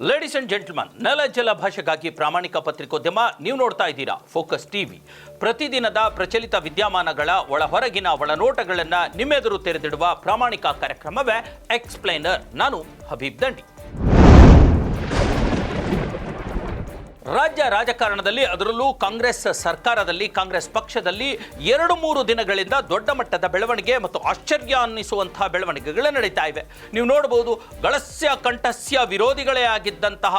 Ladies and gentleman ನೆಲ ಜಲ ಭಾಷೆಗಾಗಿ ಪ್ರಾಮಾಣಿಕ ಪತ್ರಿಕೋದ್ಯಮ ನೀವು ನೋಡ್ತಾ ಇದ್ದೀರಾ ಫೋಕಸ್ ಟಿವಿ ಪ್ರತಿದಿನದ ಪ್ರಚಲಿತ ವಿದ್ಯಮಾನಗಳ ಒಳ ಹೊರಗಿನ ಒಳನೋಟಗಳನ್ನು ನಿಮ್ಮೆದುರು ತೆರೆದಿಡುವ ಪ್ರಾಮಾಣಿಕ ಕಾರ್ಯಕ್ರಮವೇ ಎಕ್ಸ್ಪ್ಲೈನರ್ ನಾನು ಹಬೀಬ್ ದಂಡಿ. ರಾಜ್ಯ ರಾಜಕಾರಣದಲ್ಲಿ ಅದರಲ್ಲೂ ಕಾಂಗ್ರೆಸ್ ಸರ್ಕಾರದಲ್ಲಿ, ಕಾಂಗ್ರೆಸ್ ಪಕ್ಷದಲ್ಲಿ ಎರಡು ಮೂರು ದಿನಗಳಿಂದ ದೊಡ್ಡ ಮಟ್ಟದ ಬೆಳವಣಿಗೆ ಮತ್ತು ಆಶ್ಚರ್ಯ ಅನ್ನಿಸುವಂತಹ ಬೆಳವಣಿಗೆಗಳು ನಡೀತಾ ಇವೆ. ನೀವು ನೋಡಬಹುದು, ಗಳಸ್ಯ ಕಂಠಸ್ಯ ವಿರೋಧಿಗಳೇ ಆಗಿದ್ದಂತಹ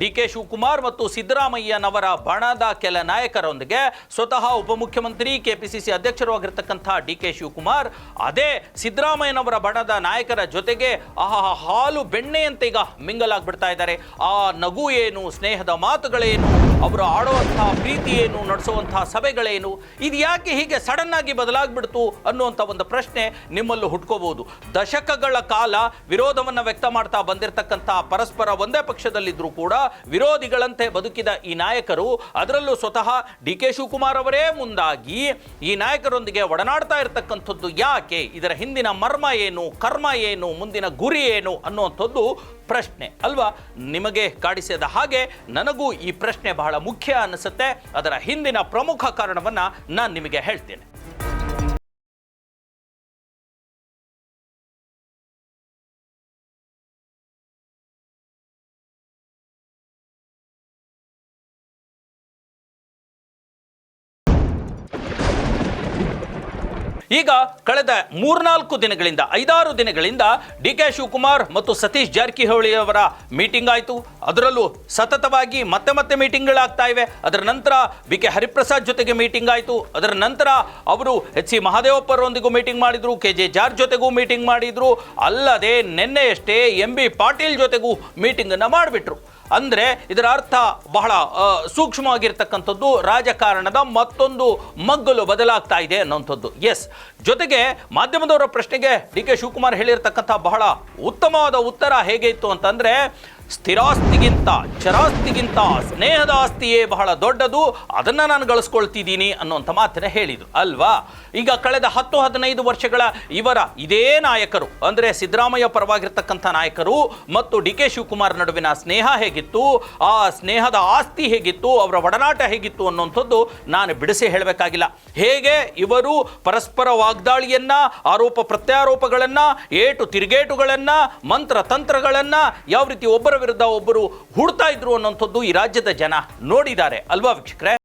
ಡಿ ಕೆ ಶಿವಕುಮಾರ್ ಮತ್ತು ಸಿದ್ದರಾಮಯ್ಯನವರ ಬಣದ ಕೆಲ ನಾಯಕರೊಂದಿಗೆ ಸ್ವತಃ ಉಪಮುಖ್ಯಮಂತ್ರಿ ಪಿ ಸಿ ಆಗಿರ್ತಕ್ಕಂತಹ ಡಿ ಕೆ ಶಿವಕುಮಾರ್, ಅದೇ ಸಿದ್ದರಾಮಯ್ಯನವರ ಬಣದ ನಾಯಕರ ಜೊತೆಗೆ ಆ ಹಾಲು ಬೆಣ್ಣೆಯಂತೆ ಈಗ ಮಿಂಗಲ್ ಆಗ್ಬಿಡ್ತಾ ಇದ್ದಾರೆ. ಆ ನಗು ಏನು, ಸ್ನೇಹದ ಮಾತುಗಳೇನು ಅವರು ಆಡುವಂತಹ ಪ್ರೀತಿ ಏನು ನಡೆಸುವಂತಹ ಸಭೆಗಳೇನು, ಇದು ಯಾಕೆ ಹೀಗೆ ಸಡನ್ ಆಗಿ ಬದಲಾಗ್ಬಿಡ್ತು ಅನ್ನುವಂಥ ಒಂದು ಪ್ರಶ್ನೆ ನಿಮ್ಮಲ್ಲೂ ಹುಟ್ಕೋಬಹುದು. ದಶಕಗಳ ಕಾಲ ವಿರೋಧವನ್ನು ವ್ಯಕ್ತ ಮಾಡ್ತಾ ಬಂದಿರತಕ್ಕಂಥ ಪರಸ್ಪರ ಒಂದೇ ಪಕ್ಷದಲ್ಲಿದ್ದರೂ ಕೂಡ ವಿರೋಧಿಗಳಂತೆ ಬದುಕಿದ ಈ ನಾಯಕರು, ಅದರಲ್ಲೂ ಸ್ವತಃ ಡಿ ಕೆ ಶಿವಕುಮಾರ್ ಅವರೇ ಮುಂದಾಗಿ ಈ ನಾಯಕರೊಂದಿಗೆ ಒಡನಾಡ್ತಾ ಇರತಕ್ಕಂಥದ್ದು ಯಾಕೆ, ಇದರ ಹಿಂದಿನ ಮರ್ಮ ಏನು, ಕರ್ಮ ಏನು, ಮುಂದಿನ ಗುರಿ ಏನು ಅನ್ನುವಂಥದ್ದು ಪ್ರಶ್ನೆ. ಅಲ್ವಾ? ನಿಮಗೆ ಕಾಡಿಸಿದ ಹಾಗೆ ನನಗೂ ಪ್ರಶ್ನೆ ಬಹಳ ಮುಖ್ಯ ಅನಿಸುತ್ತೆ ಅದರ ಹಿಂದಿನ ಪ್ರಮುಖ ಕಾರಣವನ್ನ ನಾನು ನಿಮಗೆ ಹೇಳ್ತೇನೆ. ಈಗ ಕಳೆದ ಮೂರ್ನಾಲ್ಕು ದಿನಗಳಿಂದ, ಐದಾರು ದಿನಗಳಿಂದ ಡಿ ಕೆ ಶಿವಕುಮಾರ್ ಮತ್ತು ಸತೀಶ್ ಜಾರಕಿಹೊಳಿ ಅವರ ಮೀಟಿಂಗ್ ಆಯಿತು. ಅದರಲ್ಲೂ ಸತತವಾಗಿ ಮತ್ತೆ ಮತ್ತೆ ಮೀಟಿಂಗ್ಗಳಾಗ್ತಾ ಇವೆ. ಅದರ ನಂತರ ಬಿ ಕೆ ಹರಿಪ್ರಸಾದ್ ಜೊತೆಗೆ ಮೀಟಿಂಗ್ ಆಯಿತು. ಅದರ ನಂತರ ಅವರು ಎಚ್ ಸಿ ಮಹಾದೇವಪ್ಪರೊಂದಿಗೂ ಮೀಟಿಂಗ್ ಮಾಡಿದರು, ಕೆ ಜೆ ಜಾರ್ ಜೊತೆಗೂ ಮೀಟಿಂಗ್ ಮಾಡಿದರು. ಅಲ್ಲದೆ ನಿನ್ನೆಯಷ್ಟೇ ಎಂ ಬಿ ಪಾಟೀಲ್ ಜೊತೆಗೂ ಮೀಟಿಂಗನ್ನು ಮಾಡಿಬಿಟ್ರು. ಅಂದರೆ ಇದರ ಅರ್ಥ ಬಹಳ ಸೂಕ್ಷ್ಮವಾಗಿರ್ತಕ್ಕಂಥದ್ದು ರಾಜಕಾರಣದ ಮತ್ತೊಂದು ಮಗ್ಗಲು ಬದಲಾಗ್ತಾ ಇದೆ ಅನ್ನೋಂಥದ್ದು ಎಸ್ ಜೊತೆಗೆ ಮಾಧ್ಯಮದವರ ಪ್ರಶ್ನೆಗೆ ಡಿ ಕೆ ಶಿವಕುಮಾರ್ ಹೇಳಿರ್ತಕ್ಕಂಥ ಬಹಳ ಉತ್ತಮವಾದ ಉತ್ತರ ಹೇಗೆ ಇತ್ತು ಅಂತಂದರೆ ಸ್ಥಿರಾಸ್ತಿಗಿಂತ, ಚರಾಸ್ತಿಗಿಂತ ಸ್ನೇಹದ ಆಸ್ತಿಯೇ ಬಹಳ ದೊಡ್ಡದು, ಅದನ್ನು ನಾನು ಗಳಿಸ್ಕೊಳ್ತಿದ್ದೀನಿ ಅನ್ನುವಂಥ ಮಾತನ್ನ ಹೇಳಿದರು, ಅಲ್ವಾ? ಈಗ ಕಳೆದ ಹತ್ತು, ಹದಿನೈದು ವರ್ಷಗಳ ಇವರ ಇದೇ ನಾಯಕರು, ಅಂದರೆ ಸಿದ್ದರಾಮಯ್ಯ ಪರವಾಗಿರ್ತಕ್ಕಂಥ ನಾಯಕರು ಮತ್ತು ಡಿ ಕೆ ಶಿವಕುಮಾರ್ ನಡುವಿನ ಸ್ನೇಹ ಹೇಗಿತ್ತು, ಆ ಸ್ನೇಹದ ಆಸ್ತಿ ಹೇಗಿತ್ತು, ಅವರ ಒಡನಾಟ ಹೇಗಿತ್ತು ಅನ್ನುವಂಥದ್ದು ನಾನು ಬಿಡಿಸಿ ಹೇಳಬೇಕಾಗಿಲ್ಲ. ಹೇಗೆ ಇವರು ಪರಸ್ಪರ ವಾಗ್ದಾಳಿಯನ್ನ, ಆರೋಪ ಪ್ರತ್ಯಾರೋಪಗಳನ್ನ, ಏಟು ತಿರುಗೇಟುಗಳನ್ನು ಮಂತ್ರ ತಂತ್ರಗಳನ್ನ ಯಾವ ರೀತಿ ಒಬ್ಬರ ವಿರುದ್ಧ ಒಬ್ಬರು ಹುಡ್ತಾ ಇದ್ರು ಅನ್ನೋಂಥದ್ದು ಈ ರಾಜ್ಯದ ಜನ ನೋಡಿದ್ದಾರೆ. ಅಲ್ವಾ ವೀಕ್ಷಕರೇ?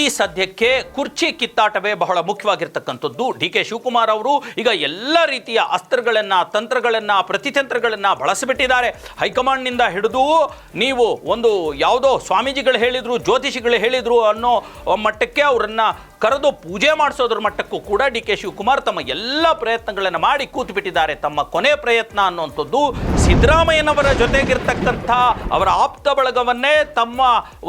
ಈ ಸದ್ಯಕ್ಕೆ ಕುರ್ಚಿ ಕಿತ್ತಾಟವೇ ಬಹಳ ಮುಖ್ಯವಾಗಿರ್ತಕ್ಕಂಥದ್ದು. ಡಿ ಕೆ ಶಿವಕುಮಾರ್ ಅವರು ಈಗ ಎಲ್ಲ ರೀತಿಯ ಅಸ್ತ್ರಗಳನ್ನು, ತಂತ್ರಗಳನ್ನು, ಪ್ರತಿತಂತ್ರಗಳನ್ನು ಬಳಸಿಬಿಟ್ಟಿದ್ದಾರೆ. ಹೈಕಮಾಂಡ್ನಿಂದ ಹಿಡಿದು ನೀವು ಒಂದು ಯಾವುದೋ ಸ್ವಾಮೀಜಿಗಳು ಹೇಳಿದರು, ಜ್ಯೋತಿಷಿಗಳು ಹೇಳಿದರು ಅನ್ನೋ ಮಟ್ಟಕ್ಕೆ ಅವರನ್ನ ಕರೆದು ಪೂಜೆ ಮಾಡಿಸೋದ್ರ ಮಟ್ಟಕ್ಕೂ ಕೂಡ ಡಿ ಕೆ ಶಿವಕುಮಾರ್ ತಮ್ಮ ಎಲ್ಲ ಪ್ರಯತ್ನಗಳನ್ನು ಮಾಡಿ ಕೂತು ಬಿಟ್ಟಿದ್ದಾರೆ ತಮ್ಮ ಕೊನೆ ಪ್ರಯತ್ನ ಅನ್ನುವಂಥದ್ದು ಸಿದ್ದರಾಮಯ್ಯನವರ ಜೊತೆಗಿರ್ತಕ್ಕಂಥ ಅವರ ಆಪ್ತ ಬಳಗವನ್ನೇ ತಮ್ಮ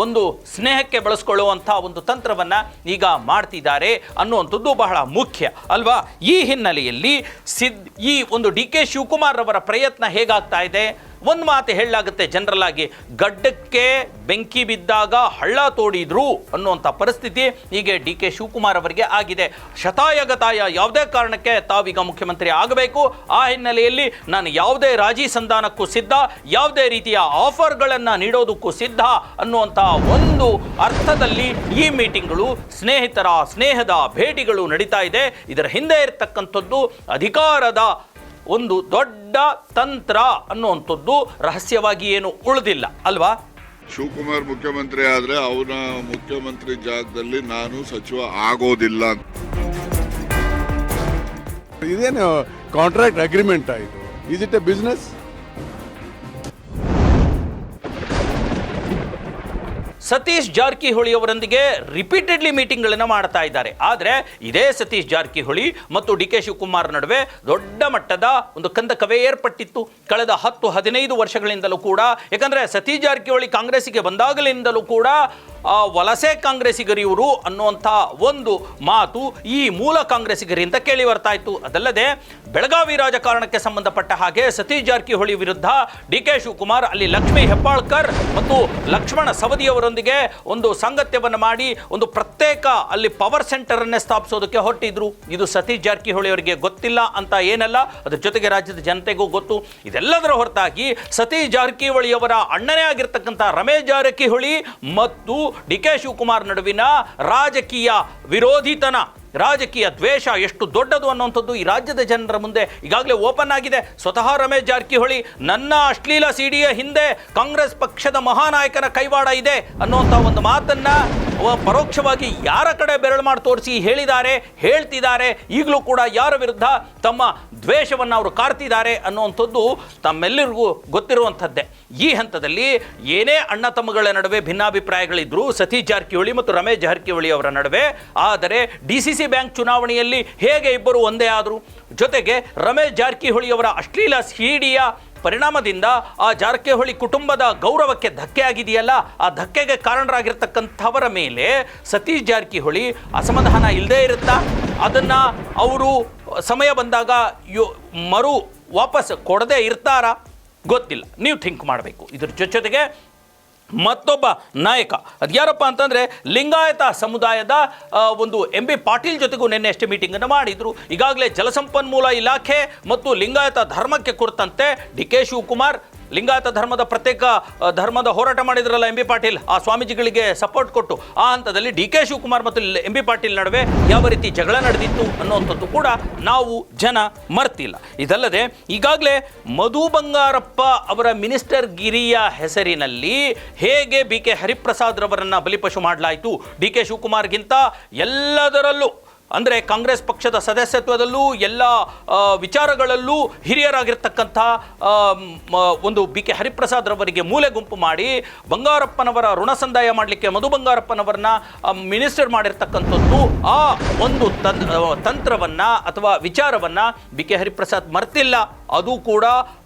ಒಂದು ಸ್ನೇಹಕ್ಕೆ ಬಳಸ್ಕೊಳ್ಳುವಂಥ ಒಂದು ತಂತ್ರವನ್ನು ಈಗ ಮಾಡ್ತಿದ್ದಾರೆ ಅನ್ನುವಂಥದ್ದು ಬಹಳ ಮುಖ್ಯ, ಅಲ್ವಾ? ಈ ಹಿನ್ನೆಲೆಯಲ್ಲಿ ಸಿದ್ ಈ ಒಂದು ಡಿ ಕೆ ಶಿವಕುಮಾರ್ ಅವರ ಪ್ರಯತ್ನ ಹೇಗಾಗ್ತಾ ಇದೆ? ಒಂದು ಮಾತು ಹೇಳಲಾಗುತ್ತೆ ಜನರಲ್ ಆಗಿ ಗಡ್ಡಕ್ಕೆ ಬೆಂಕಿ ಬಿದ್ದಾಗ ಹಳ್ಳ ತೋಡಿದ್ರು ಅನ್ನುವಂಥ ಪರಿಸ್ಥಿತಿ ಹೀಗೆ ಡಿ ಕೆ ಶಿವಕುಮಾರ್ ಅವರಿಗೆ ಆಗಿದೆ. ಶತಾಯಗತಾಯ ಯಾವುದೇ ಕಾರಣಕ್ಕೆ ತಾವೀಗ ಮುಖ್ಯಮಂತ್ರಿ ಆಗಬೇಕು. ಆ ಹಿನ್ನೆಲೆಯಲ್ಲಿ ನಾನು ಯಾವುದೇ ರಾಜಿ ಸಂಧಾನಕ್ಕೂ ಸಿದ್ಧ, ಯಾವುದೇ ರೀತಿಯ ಆಫರ್ಗಳನ್ನು ನೀಡೋದಕ್ಕೂ ಸಿದ್ಧ ಅನ್ನುವಂಥ ಒಂದು ಅರ್ಥದಲ್ಲಿ ಈ ಮೀಟಿಂಗ್ಗಳು ಸ್ನೇಹಿತರ, ಸ್ನೇಹದ ಭೇಟಿಗಳು ನಡೀತಾ ಇದೆ. ಇದರ ಹಿಂದೆ ಇರತಕ್ಕಂಥದ್ದು ಅಧಿಕಾರದ ಒಂದು ದೊಡ್ಡ ತಂತ್ರ ಅನ್ನುವಂಥದ್ದು ರಹಸ್ಯವಾಗಿ ಏನು ಉಳಿದಿಲ್ಲ ಅಲ್ವಾ? ಶಿವಕುಮಾರ್ ಮುಖ್ಯಮಂತ್ರಿ ಆದ್ರೆ ಅವನ ಮುಖ್ಯಮಂತ್ರಿ ಜಾಗದಲ್ಲಿ ನಾನು ಸಚಿವ ಆಗೋದಿಲ್ಲ ಇದೇನು ಕಾಂಟ್ರಾಕ್ಟ್ ಅಗ್ರಿಮೆಂಟ್ ಆಯಿತು is it a business Satish Jarkiholi ಅವರೊಂದಿಗೆ ರಿಪೀಟೆಡ್ಲಿ ಮೀಟಿಂಗ್ಗಳನ್ನು ಮಾಡ್ತಾ ಇದ್ದಾರೆ. ಆದರೆ ಇದೇ ಸತೀಶ್ ಜಾರಕಿಹೊಳಿ ಮತ್ತು ಡಿ ಕೆ ಶಿವಕುಮಾರ್ ನಡುವೆ ದೊಡ್ಡ ಮಟ್ಟದ ಒಂದು ಕಂದಕವೇ ಏರ್ಪಟ್ಟಿತ್ತು. ಕಳೆದ ಹತ್ತು, ಹದಿನೈದು ವರ್ಷಗಳಿಂದಲೂ ಕೂಡ. ಯಾಕಂದರೆ ಸತೀಶ್ ಜಾರಕಿಹೊಳಿ ಕಾಂಗ್ರೆಸ್ಸಿಗೆ ಬಂದಾಗಲಿಂದಲೂ ಕೂಡ ವಲಸೆ ಕಾಂಗ್ರೆಸ್ಸಿಗರು ಇವರು ಅನ್ನುವಂಥ ಒಂದು ಮಾತು ಈ ಮೂಲ ಕಾಂಗ್ರೆಸ್ಸಿಗರಿಂದ ಕೇಳಿ ಬರ್ತಾ ಇತ್ತು ಅದಲ್ಲದೆ ಬೆಳಗಾವಿ ರಾಜಕಾರಣಕ್ಕೆ ಸಂಬಂಧಪಟ್ಟ ಹಾಗೆ ಸತೀಶ್ ಜಾರಕಿಹೊಳಿ ವಿರುದ್ಧ ಡಿ ಕೆ ಶಿವಕುಮಾರ್, ಅಲ್ಲಿ ಲಕ್ಷ್ಮೀ ಹೆಬ್ಬಾಳ್ಕರ್ ಮತ್ತು ಲಕ್ಷ್ಮಣ ಸವದಿಯವರೊಂದಿಗೆ ಒಂದು ಸಾಂಗತ್ಯವನ್ನು ಮಾಡಿ ಒಂದು ಪ್ರತ್ಯೇಕ ಅಲ್ಲಿ ಪವರ್ ಸೆಂಟರ್ ಅನ್ನೇ ಸ್ಥಾಪಿಸೋದಕ್ಕೆ ಹೊರಟಿದ್ರು. ಇದು ಸತೀಶ್ ಜಾರಕಿಹೊಳಿ ಅವರಿಗೆ ಗೊತ್ತಿಲ್ಲ ಅಂತ ಏನಲ್ಲ, ಅದ್ರ ಜೊತೆಗೆ ರಾಜ್ಯದ ಜನತೆಗೂ ಗೊತ್ತು. ಇದೆಲ್ಲದರ ಹೊರತಾಗಿ ಸತೀಶ್ ಜಾರಕಿಹೊಳಿಯವರ ಅಣ್ಣನೇ ಆಗಿರ್ತಕ್ಕಂಥ ರಮೇಶ್ ಜಾರಕಿಹೊಳಿ ಮತ್ತು ಡಿ ಕೆ ಶಿವಕುಮಾರ್ ನಡುವಿನ ರಾಜಕೀಯ ವಿರೋಧಿತನ ರಾಜಕೀಯ ದ್ವೇಷ ಎಷ್ಟು ದೊಡ್ಡದು ಅನ್ನುವಂಥದ್ದು ಈ ರಾಜ್ಯದ ಜನರ ಮುಂದೆ ಈಗಾಗಲೇ ಓಪನ್ ಆಗಿದೆ. ಸ್ವತಃ ರಮೇಶ್ ಜಾರಕಿಹೊಳಿ, ನನ್ನ ಅಶ್ಲೀಲ ಸಿಡಿಯ ಹಿಂದೆ ಕಾಂಗ್ರೆಸ್ ಪಕ್ಷದ ಮಹಾನಾಯಕನ ಕೈವಾಡ ಇದೆ ಅನ್ನುವಂಥ ಒಂದು ಮಾತನ್ನ ಪರೋಕ್ಷವಾಗಿ ಯಾರ ಕಡೆ ಬೆರಳು ಮಾಡಿ ತೋರಿಸಿ ಹೇಳಿದ್ದಾರೆ, ಹೇಳ್ತಿದ್ದಾರೆ, ಈಗಲೂ ಕೂಡ ಯಾರ ವಿರುದ್ಧ ತಮ್ಮ ದ್ವೇಷವನ್ನು ಅವರು ಕಾರ್ತಿದ್ದಾರೆ ಅನ್ನುವಂಥದ್ದು ತಮ್ಮೆಲ್ಲರಿಗೂ ಗೊತ್ತಿರುವಂಥದ್ದೇ. ಈ ಹಂತದಲ್ಲಿ ಏನೇ ಅಣ್ಣ ತಮ್ಮಗಳ ನಡುವೆ ಭಿನ್ನಾಭಿಪ್ರಾಯಗಳಿದ್ದರೂ ಸತೀಶ್ ಜಾರಕಿಹೊಳಿ ಮತ್ತು ರಮೇಶ್ ಜಾರಕಿಹೊಳಿ ಅವರ ನಡುವೆ, ಆದರೆ ಡಿ ಸಿ ಸಿ ಬ್ಯಾಂಕ್ ಚುನಾವಣೆಯಲ್ಲಿ ಹೇಗೆ ಇಬ್ಬರು ಒಂದೇ ಆದರು? ಜೊತೆಗೆ ರಮೇಶ್ ಜಾರಕಿಹೊಳಿ ಅವರ ಅಶ್ಲೀಲ ಸಿಡಿಯ ಪರಿಣಾಮದಿಂದ ಆ ಜಾರಕಿಹೊಳಿ ಕುಟುಂಬದ ಗೌರವಕ್ಕೆ ಧಕ್ಕೆ ಆಗಿದೆಯಲ್ಲ, ಆ ಧಕ್ಕೆಗೆ ಕಾರಣರಾಗಿರ್ತಕ್ಕಂಥವರ ಮೇಲೆ ಸತೀಶ್ ಜಾರಕಿಹೊಳಿ ಅಸಮಾಧಾನ ಇಲ್ಲದೇ ಇರುತ್ತಾ? ಅದನ್ನು ಅವರು ಸಮಯ ಬಂದಾಗ ಯೋ, ಮರು ವಾಪಸ್ ಕೊಡದೇ ಇರ್ತಾರಾ? ಗೊತ್ತಿಲ್ಲ. ನೀವು ಥಿಂಕ್ ಮಾಡಬೇಕು. ಇದ್ರ ಜೊತೆಗೆ ಮತ್ತೊಬ್ಬ ನಾಯಕ. ಅದು ಯಾರಪ್ಪ ಅಂತಂದರೆ ಲಿಂಗಾಯತ ಸಮುದಾಯದ ಒಂದು ಎಂ ಬಿ ಪಾಟೀಲ್ ಜೊತೆಗೂ ನಿನ್ನೆ ಅಷ್ಟೇ ಮೀಟಿಂಗನ್ನು ಮಾಡಿದರು. ಈಗಾಗಲೇ ಜಲಸಂಪನ್ಮೂಲ ಇಲಾಖೆ ಮತ್ತು ಲಿಂಗಾಯತ ಧರ್ಮಕ್ಕೆ ಕುರಿತಂತೆ ಡಿ ಕೆ ಶಿವಕುಮಾರ್. ಲಿಂಗಾಯತ ಧರ್ಮದ ಪ್ರತ್ಯೇಕ ಧರ್ಮದ ಹೋರಾಟ ಮಾಡಿದ್ರಲ್ಲ ಎಂ ಬಿ ಪಾಟೀಲ್, ಆ ಸ್ವಾಮೀಜಿಗಳಿಗೆ ಸಪೋರ್ಟ್ ಕೊಟ್ಟು, ಆ ಹಂತದಲ್ಲಿ ಡಿ ಕೆ ಶಿವಕುಮಾರ್ ಮತ್ತು ಎಂ ಬಿ ಪಾಟೀಲ್ ನಡುವೆ ಯಾವ ರೀತಿ ಜಗಳ ನಡೆದಿತ್ತು ಅನ್ನುವಂಥದ್ದು ಕೂಡ ನಾವು ಜನ ಮರ್ತಿಲ್ಲ. ಇದಲ್ಲದೆ ಈಗಾಗಲೇ ಮಧು ಬಂಗಾರಪ್ಪ ಅವರ ಮಿನಿಸ್ಟರ್ ಗಿರಿಯ ಹೆಸರಿನಲ್ಲಿ ಹೇಗೆ ಬಿ ಕೆ ಹರಿಪ್ರಸಾದ್ ರವರನ್ನ ಬಲಿಪಶು ಮಾಡಲಾಯಿತು? ಡಿ ಕೆ ಶಿವಕುಮಾರ್ಗಿಂತ ಎಲ್ಲದರಲ್ಲೂ ಅಂದರೆ ಕಾಂಗ್ರೆಸ್ ಪಕ್ಷದ ಸದಸ್ಯತ್ವದಲ್ಲೂ ಎಲ್ಲ ವಿಚಾರಗಳಲ್ಲೂ ಹಿರಿಯರಾಗಿರ್ತಕ್ಕಂಥ ಒಂದು ಬಿ ಕೆ ಹರಿಪ್ರಸಾದ್ ರವರಿಗೆ ಮೂಲೆ ಗುಂಪು ಮಾಡಿ ಬಂಗಾರಪ್ಪನವರ ಋಣ ಸಂದಾಯ ಮಾಡಲಿಕ್ಕೆ ಮಧು ಬಂಗಾರಪ್ಪನವರನ್ನ ಮಿನಿಸ್ಟರ್ ಮಾಡಿರ್ತಕ್ಕಂಥದ್ದು, ಆ ಒಂದು ತಂತ್ರವನ್ನು ಅಥವಾ ವಿಚಾರವನ್ನು ಬಿ ಕೆ ಹರಿಪ್ರಸಾದ್ ಮರ್ತಿಲ್ಲ. ಅದು ಕೂಡ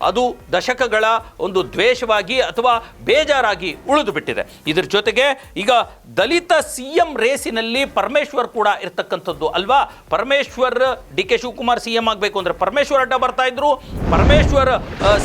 ಅದು ದಶಕಗಳ ಒಂದು ದ್ವೇಷವಾಗಿ ಅಥವಾ ಬೇಜಾರಾಗಿ ಉಳಿದು ಬಿಟ್ಟಿದೆ. ಇದರ ಜೊತೆಗೆ ಈಗ ದಲಿತ ಸಿ ಎಂ ರೇಸಿನಲ್ಲಿ ಪರಮೇಶ್ವರ್ ಕೂಡ ಇರ್ತಕ್ಕಂಥದ್ದು ಅಲ್ವಾ? Parameshwar, D K Shivakumar C M ಆಗಬೇಕು ಅಂದರೆ ಪರಮೇಶ್ವರ್ ಅಡ್ಡ ಬರ್ತಾ ಇದ್ರು. ಪರಮೇಶ್ವರ್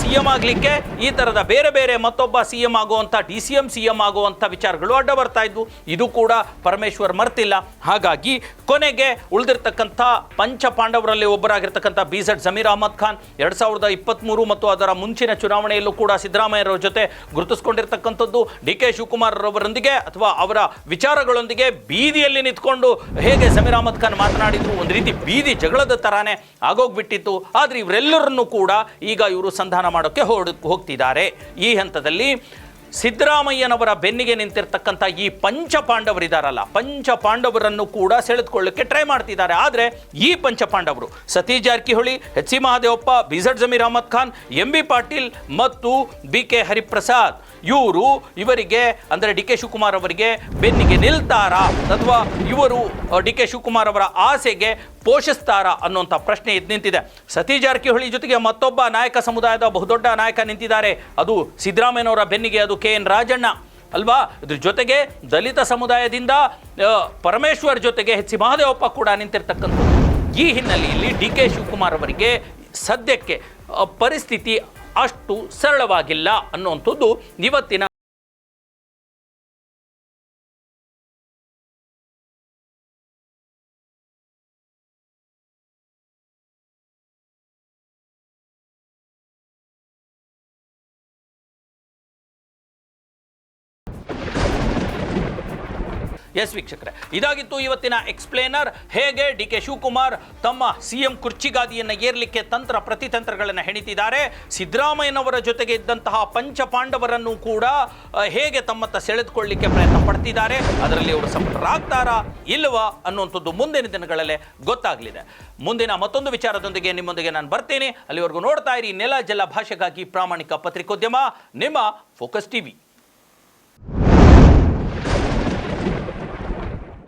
ಸಿ ಎಂ ಆಗಲಿಕ್ಕೆ ಈ ಥರದ ಬೇರೆ ಬೇರೆ ಮತ್ತೊಬ್ಬ ಸಿ ಎಂ ಆಗುವಂಥ D C M C M ಆಗುವಂಥ ವಿಚಾರಗಳು ಅಡ್ಡ ಬರ್ತಾ ಇದ್ವು. ಇದು ಕೂಡ ಪರಮೇಶ್ವರ್ ಮರ್ತಿಲ್ಲ. ಹಾಗಾಗಿ ಕೊನೆಗೆ ಉಳಿದಿರ್ತಕ್ಕಂಥ ಪಂಚ ಪಾಂಡವರಲ್ಲಿ ಒಬ್ಬರಾಗಿರ್ತಕ್ಕಂಥ ಬಿ ಝಡ್ ಜಮೀರ್ ಅಹಮದ್ ಖಾನ್, ಎರಡು ಸಾವಿರದ ಇಪ್ಪತ್ತ್ಮೂರು ಮತ್ತು ಅದರ ಮುಂಚಿನ ಚುನಾವಣೆಯಲ್ಲೂ ಕೂಡ ಸಿದ್ದರಾಮಯ್ಯರವರ ಜೊತೆ ಗುರುತಿಸ್ಕೊಂಡಿರ್ತಕ್ಕಂಥದ್ದು ಡಿ ಕೆ ಶಿವಕುಮಾರ್ ಅವರೊಂದಿಗೆ ಅಥವಾ ಅವರ ವಿಚಾರಗಳೊಂದಿಗೆ ಬೀದಿಯಲ್ಲಿ ನಿಂತ್ಕೊಂಡು ಹೇಗೆ ಜಮೀರ್ ಅಹಮದ್ ಖಾನ್ ಮಾತನಾಡಿದ್ರು, ಒಂದು ರೀತಿ ಬೀದಿ ಜಗಳದ ತರಾನೇ ಆಗೋಗ್ಬಿಟ್ಟಿತ್ತು. ಆದರೆ ಇವರೆಲ್ಲರನ್ನು ಕೂಡ ಈಗ ಇವರು ಸಂಧಾನ ಮಾಡೋಕ್ಕೆ ಹೋಗ್ತಿದ್ದಾರೆ. ಈ ಹಂತದಲ್ಲಿ ಸಿದ್ದರಾಮಯ್ಯನವರ ಬೆನ್ನಿಗೆ ನಿಂತಿರ್ತಕ್ಕಂಥ ಈ ಪಂಚ ಪಾಂಡವರಿದಾರಲ್ಲ ಪಂಚ ಪಾಂಡವರನ್ನು ಕೂಡ ಸೆಳೆದುಕೊಳ್ಳಕ್ಕೆ ಟ್ರೈ ಮಾಡ್ತಿದ್ದಾರೆ. ಆದರೆ ಈ ಪಂಚ ಪಾಂಡವರು Satish Jarkiholi, H C Mahadevappa B Z Zameer Ahmed Khan, M B Patil ಮತ್ತು ಬಿ ಕೆ ಹರಿಪ್ರಸಾದ್ ಇವರು ಇವರಿಗೆ, ಅಂದರೆ ಡಿ ಕೆ ಶಿವಕುಮಾರ್ ಅವರಿಗೆ ಬೆನ್ನಿಗೆ ನಿಲ್ತಾರಾ ಅಥವಾ ಇವರು ಡಿ ಕೆ ಶಿವಕುಮಾರ್ ಅವರ ಆಸೆಗೆ ಪೋಷಿಸ್ತಾರಾ ಅನ್ನುವಂಥ ಪ್ರಶ್ನೆ ಇದು ನಿಂತಿದೆ. ಸತೀಶ್ ಜಾರಕಿಹೊಳಿ ಜೊತೆಗೆ ಮತ್ತೊಬ್ಬ ನಾಯಕ ಸಮುದಾಯದ ಬಹುದೊಡ್ಡ ನಾಯಕ ನಿಂತಿದ್ದಾರೆ. ಅದು ಸಿದ್ದರಾಮಯ್ಯನವರ ಬೆನ್ನಿಗೆ, ಅದು ಕೆ ಎನ್ ರಾಜಣ್ಣ. ಅಲ್ವಾ? ಇದ್ರ ಜೊತೆಗೆ ದಲಿತ ಸಮುದಾಯದಿಂದ ಪರಮೇಶ್ವರ್ ಜೊತೆಗೆ ಎಚ್ ಸಿ ಮಹದೇವಪ್ಪ ಕೂಡ ನಿಂತಿರ್ತಕ್ಕಂಥದ್ದು. ಈ ಹಿನ್ನೆಲೆಯಲ್ಲಿ ಡಿ ಕೆ ಶಿವಕುಮಾರ್ ಅವರಿಗೆ ಸದ್ಯಕ್ಕೆ ಪರಿಸ್ಥಿತಿ ಅಷ್ಟು ಸರಳವಾಗಿಲ್ಲ ಅನ್ನುವಂಥದ್ದು ಇವತ್ತಿನ ಎಸ್ ವೀಕ್ಷಕರೇ, ಇದಾಗಿತ್ತು ಇವತ್ತಿನ ಎಕ್ಸ್ಪ್ಲೇನರ್. ಹೇಗೆ ಡಿ ಕೆ ಶಿವಕುಮಾರ್ ತಮ್ಮ ಸಿ ಎಂ ಕುರ್ಚಿಗಾದಿಯನ್ನು ಏರ್ಲಿಕ್ಕೆ ತಂತ್ರ ಪ್ರತಿತಂತ್ರಗಳನ್ನು ಹೆಣಿತಿದ್ದಾರೆ, ಸಿದ್ದರಾಮಯ್ಯನವರ ಜೊತೆಗೆ ಇದ್ದಂತಹ ಪಂಚ ಪಾಂಡವರನ್ನು ಕೂಡ ಹೇಗೆ ತಮ್ಮತ್ತ ಸೆಳೆದುಕೊಳ್ಳಿಕ್ಕೆ ಪ್ರಯತ್ನ ಪಡ್ತಿದ್ದಾರೆ, ಅದರಲ್ಲಿ ಅವರು ಸಫಲರಾಗ್ತಾರಾ ಇಲ್ಲವಾ ಅನ್ನುವಂಥದ್ದು ಮುಂದಿನ ದಿನಗಳಲ್ಲೇ ಗೊತ್ತಾಗಲಿದೆ. ಮುಂದಿನ ಮತ್ತೊಂದು ವಿಚಾರದೊಂದಿಗೆ ನಿಮ್ಮೊಂದಿಗೆ ನಾನು ಬರ್ತೀನಿ. ಅಲ್ಲಿವರೆಗೂ ನೋಡ್ತಾ ಇರಿ, ನೆಲ ಜಲ ಭಾಷೆಗಾಗಿ ಪ್ರಾಮಾಣಿಕ ಪತ್ರಿಕೋದ್ಯಮ, ನಿಮ್ಮ ಫೋಕಸ್ ಟಿವಿ